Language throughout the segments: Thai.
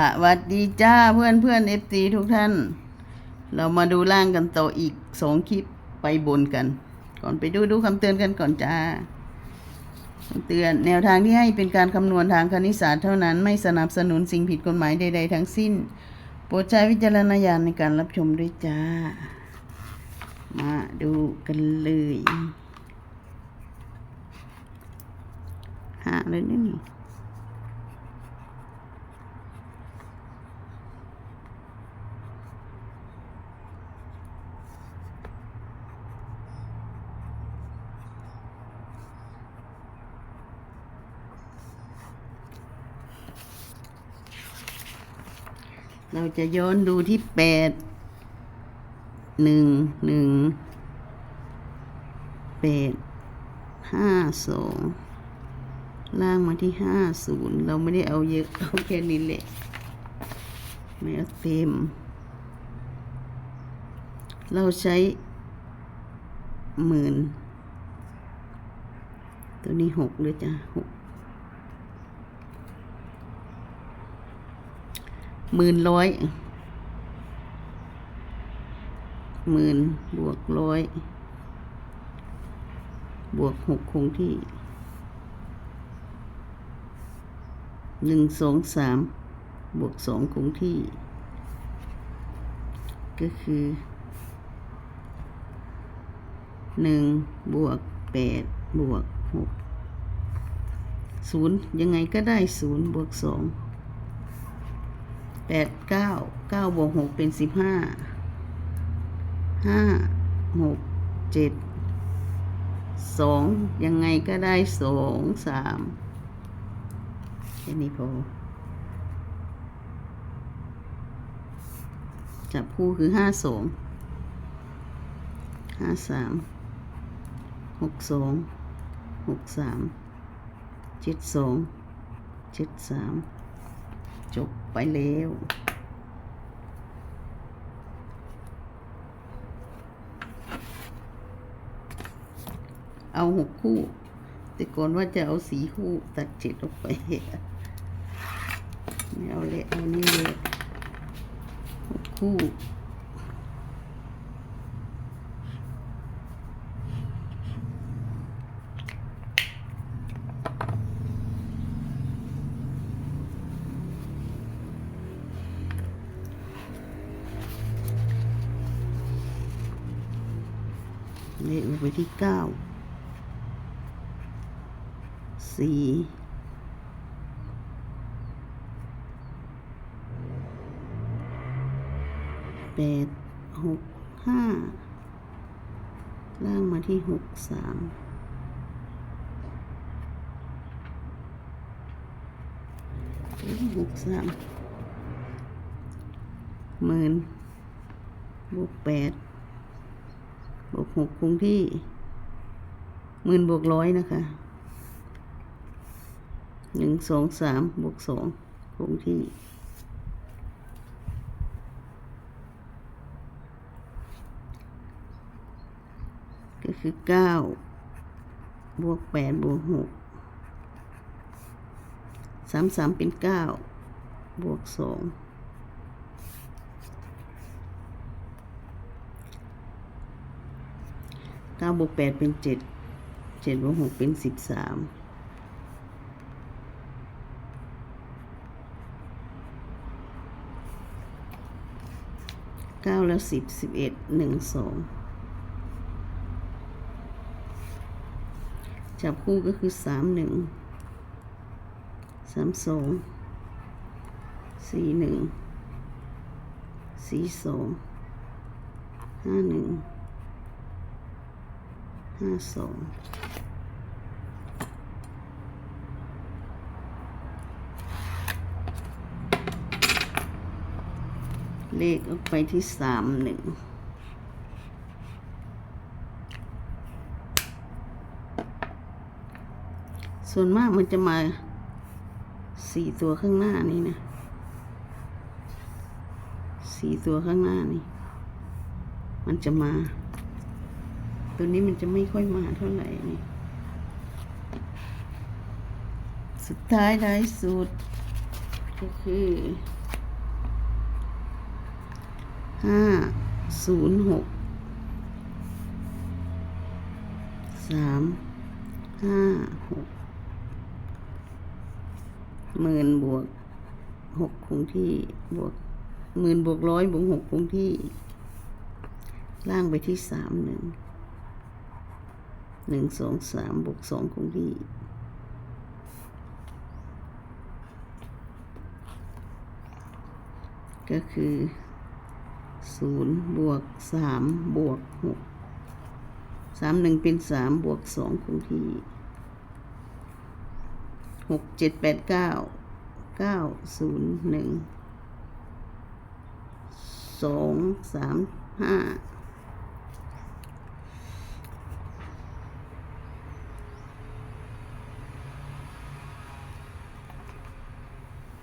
สวัสดีจ้าเพื่อนเพื่อนเอฟซีทุกท่าน เรามาดูล่างกันต่ออีกสองคลิปไปบนกัน ก่อนไปดูดูคำเตือนกันก่อนจ้าคำเตือนแนวทางที่ให้เป็นการคำนวณทางคณิตศาสตร์เท่านั้นไม่สนับสนุนสิ่งผิดกฎหมายใดๆทั้งสิ้น โปรดใช้วิจารณญาณในการรับชมด้วยจ้า มาดูกันเลยหาเลยนี่ เราจะย้อนดูที่แปดหนึ่งหนึ่งแปดห้าสองล่างมาที่ห้าศูนย์เราไม่ได้เอาเยอะเอาแค่นี้แหละไม่เอาเต็ม เราใช้หมื่นตัวนี้หกเลยจ้ะหก หมื่นร้อยหมื่นบวกร้อยบวกหกคงที่หนึ่งสองสามบวกสองคงที่ ก็คือหนึ่งบวกแปดบวกหกศูนย์ยังไงก็ได้ศูนย์บวกสอง แปดเก้าเก้าบวกหกเป็นสิบห้าห้าหกเจ็ดสองยังไงก็ได้สองสามแค่นี้พอจับคู่คือห้าสองห้าสามหกสองหกสามเจ็ดสองเจ็ดสาม จบไปแล้วเอาหกคู่ แต่ก่อนว่าจะเอาสีคู่ตัดเจ็ดออกไปไม่เอาเลยเอานี่เลยหกคู่ ไปที่เก้าสี่แปดหกห้าล่างมาที่หกสามหกสามหมื่นบวกแปด บวกหกคงที่หมื่นบวกร้อยนะคะหนึ่งสองสามบวกสองคงที่ก็คือเก้าบวกแปดบวกหกสามสามเป็นเก้าบวกสอง ก้าบวกแปดเป็นเจ็ดเจ็ดบวกหกเป็นสิบสามเก้าแล้วสิบสิบเอ็ดหนึ่งสองจับคู่ก็คือสามหนึ่งสามสองสี่หนึ่งสี่สองห้าหนึ่ง ห้าสองเลขออกไปที่สามหนึ่งส่วนมากมันจะมาสี่ตัวข้างหน้านี่นะสี่ตัวข้างหน้านี่ มันจะมา ตัวนี้มันจะไม่ค่อยมาเท่าไหร่นี่ สุดท้ายได้สุด ก็คือห้าศูนย์หกสามห้าหกหมื่นบวกหกคงที่บวกหมื่นบวกร้อยบวกหกคงที่ ล่างไปที่สามหนึ่ง หนึ่งสองสามบวกสองคงที่ก็คือศูนย์บวกสามบวกหกสามหนึ่งเป็นสามบวกสองคงที่หกเจ็ดแปดเก้าเก้าศูนย์หนึ่งสองสามห้า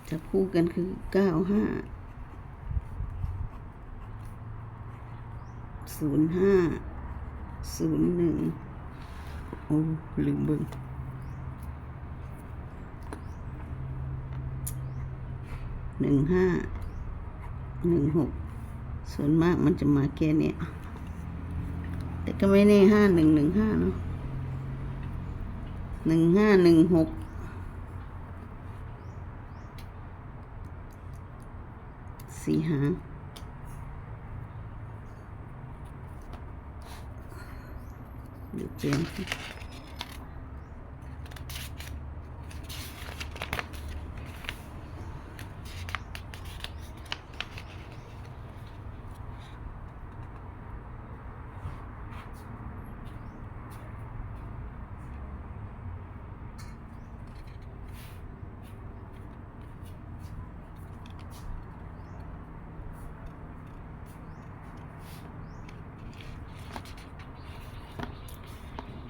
จะคู่กันคือเก้าห้าศูนย์ห้าศูนย์หนึ่งโอ้ ลืมเบิ่งหนึ่งห้าหนึ่งหกส่วนมากมันจะมาแค่เนี้ยแต่ก็ไม่แน่ห้าหนึ่งหนึ่งห้าเนาะหนึ่งห้าหนึ่งหก สี่หางเดี๋ยวเปลี่ยน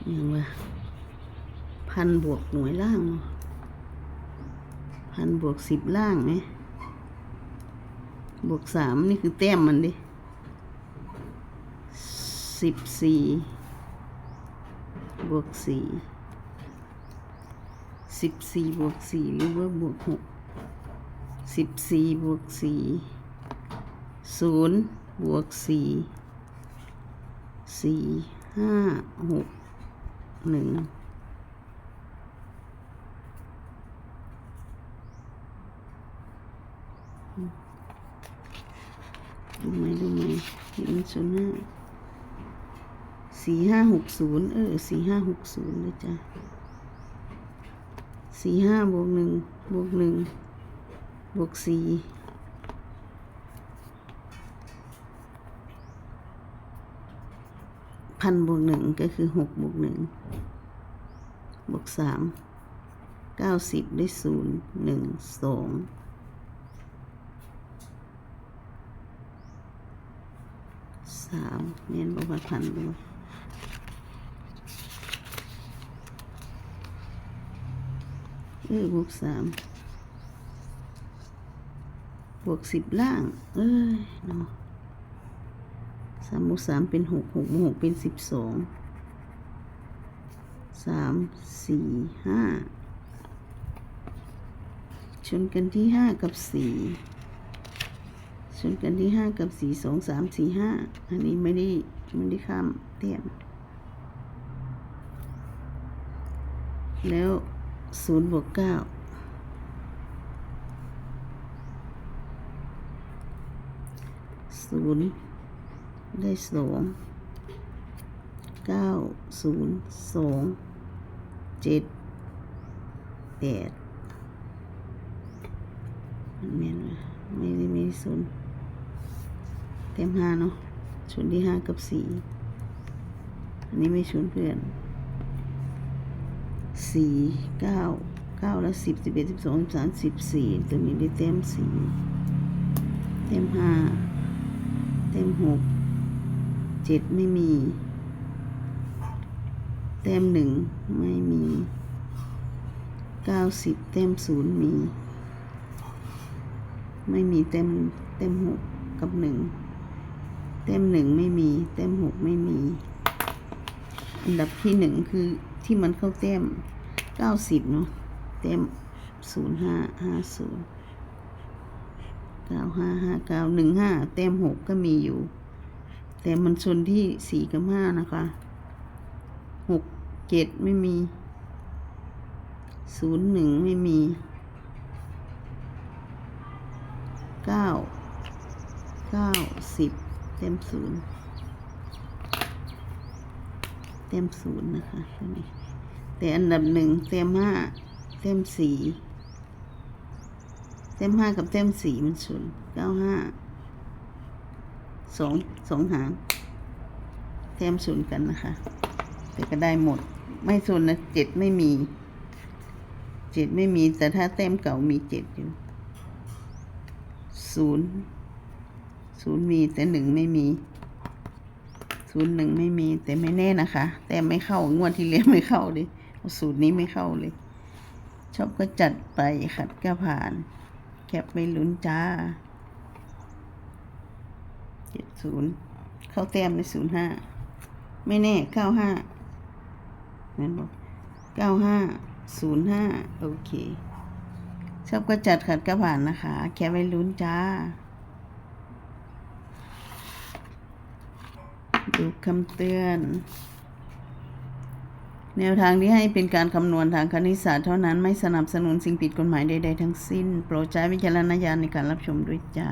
สิยังว่าพันบวกหน่วยล่างเนาะพันบวกสิบล่างไหมบวกสามนี่คือแต้มมันดิสิบสี่บวกสี่สิบสี่บวกสี่หรือว่าบวกหกสิบสี่บวกสี่ศูนย์บวกสี่สี่ห้าหก หนึ่งดูไหมดูไหมเห็นศูนย์ห้าสี่ห้าหกศูนย์เออสี่ห้าหกศูนย์เลยจ้ะสี่ห้าบวกหนึ่งบวกหนึ่งบวกสี่ พันบวกหนึ่งก็คือหกบวกหนึ่งบวกสามเก้าสิบได้ศูนย์หนึ่งสองสามเน้นบอกว่าพันด้วยเออบวกสามบวกสิบล่าง เอ้ยเนาะ สามบวกสามเป็นหกหกบวกหกเป็นสิบสองสามสี่ห้าชนกันที่ห้ากับสี่ชนกันที่ห้ากับสี่สองสามสี่ห้าอันนี้ไม่ได้ไม่ได้ข้ามเตียมแล้วศูนย์บวกเก้าศูนย์ ได้สองเก้าศูนย์สองเจ็ดแปดมันแม่นไหมไม่ได้มีศูนย์เต็มห้าเนาะศูนย์ที่ห้ากับสี่อันนี้ไม่ศูนย์เพื่อนสี่เก้าเก้าแล้วสิบสิบเอ็ดสิบสองสิบสามสิบสี่ตัวนี้ได้เต็มสี่เต็มห้าเต็มหก เจ็ดไม่มี แต้มหนึ่งไม่มีเก้าสิบแต้มศูนย์มี ไม่มีแต้มแต้มหกกับหนึ่งแต้มหนึ่งไม่มีแต้มหกไม่มี อันดับที่หนึ่งคือที่มันเข้าแต้มเก้าสิบเนาะแต้มศูนย์ห้าห้าศูนย์เก้าห้าห้าเก้าหนึ่งห้าเต็มหกก็มีอยู่ แต่มันชนที่สี่กับห้านะคะหกเจ็ดไม่มีศูนย์หนึ่งไม่มีเก้าเก้าสิบเต็มศูนย์เต็มศูนย์นะคะตัวนี้แต่อันดับหนึ่งเต็มห้าเต็มสี่เต็มห้ากับเต็มสี่มันศูนย์เก้าห้า สองสองหางเต็มศูนย์กันนะคะ แต่ก็ได้หมด ไม่ศูนย์นะเจ็ดไม่มีเจ็ดไม่มีแต่ถ้าเต็มเก่ามีเจ็ดอยู่ศูนย์ศูนย์มีแต่หนึ่งไม่มีศูนย์หนึ่งไม่มี แต่ไม่แน่นะคะ แต่ไม่เข้างวดที่เลี้ยงไม่เข้าดิเอาสูตรนี้ไม่เข้าเลย ชอบก็จัดไปขัดก็ผ่าน แคปไม่ลุ้นจ้า เจ็ดศูนย์เข้าแต้มในศูนย์ห้าไม่แน่เก้าห้านั่นบอกเก้าห้าศูนย์ห้าโอเค ชอบก็จัดขัดก็ผ่านนะคะ แค่ไว้ลุ้นจ้า ดูคำเตือน แนวทางที่ให้เป็นการคำนวณทางคณิตศาสตร์เท่านั้นไม่สนับสนุนสิ่งผิดกฎหมายใดๆทั้งสิ้น โปรดใช้วิจารณญาณในการรับชมด้วยจ้า